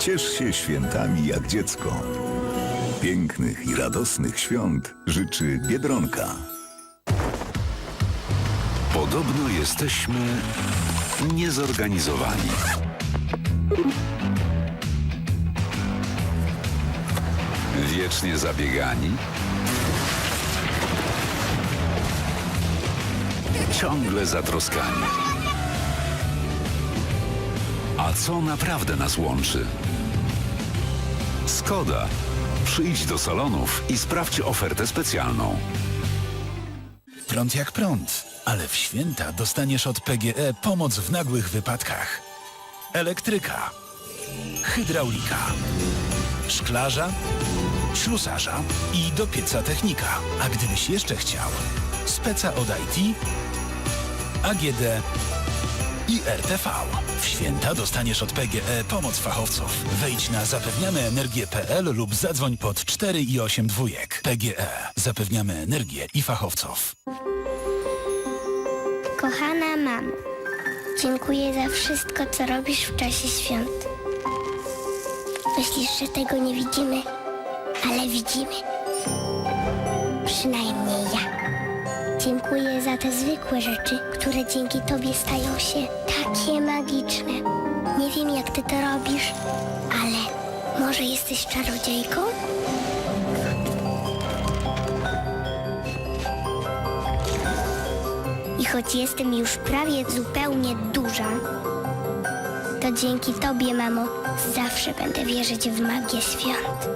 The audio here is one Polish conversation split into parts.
Ciesz się świętami jak dziecko. Pięknych i radosnych świąt życzy Biedronka. Podobno jesteśmy niezorganizowani. Wiecznie zabiegani. Ciągle zatroskani. A co naprawdę nas łączy? Skoda. Przyjdź do salonów i sprawdź ofertę specjalną. Prąd jak prąd, ale w święta dostaniesz od PGE pomoc w nagłych wypadkach. Elektryka, hydraulika, szklarza, ślusarza i do pieca technika. A gdybyś jeszcze chciał, speca od IT, AGD i RTV. W święta dostaniesz od PGE pomoc fachowców. Wejdź na zapewniameenergię.pl lub zadzwoń pod 4 i 8 dwójek. PGE. Zapewniamy energię i fachowców. Kochana mamo, dziękuję za wszystko, co robisz w czasie świąt. Myślisz, że tego nie widzimy, ale widzimy. Przynajmniej ja. Dziękuję za te zwykłe rzeczy, które dzięki Tobie stają się takie magiczne. Nie wiem, jak Ty to robisz, ale może jesteś czarodziejką? I choć jestem już prawie zupełnie duża, to dzięki Tobie, mamo, zawsze będę wierzyć w magię świąt.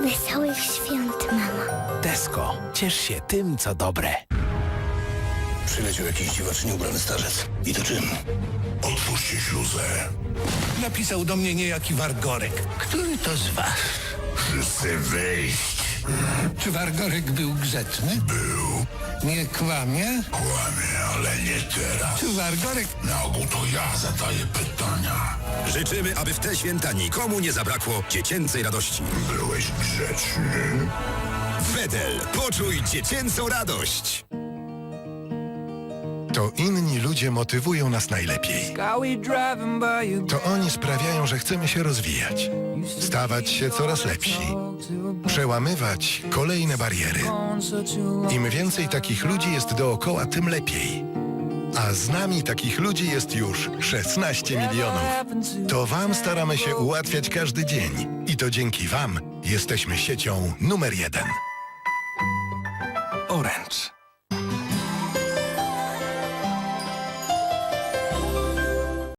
Wesołych świąt, mamo. Tesco. Ciesz się tym, co dobre. Przyleciał jakiś dziwacznie ubrany starzec. I to czym? Otwórzcie śluzę. Napisał do mnie niejaki Wargorek. Który to z was? Wszyscy wyjść. Czy Wargorek był grzeczny? Był. Nie kłamie? Kłamie, ale nie teraz. Czy Wargorek... Na ogół to ja zadaję pytania. Życzymy, aby w te święta nikomu nie zabrakło dziecięcej radości. Byłeś grzeczny? Wedel, poczuj dziecięcą radość! To inni ludzie motywują nas najlepiej. To oni sprawiają, że chcemy się rozwijać, stawać się coraz lepsi, przełamywać kolejne bariery. Im więcej takich ludzi jest dookoła, tym lepiej. A z nami takich ludzi jest już 16 milionów. To Wam staramy się ułatwiać każdy dzień. I to dzięki Wam jesteśmy siecią numer jeden.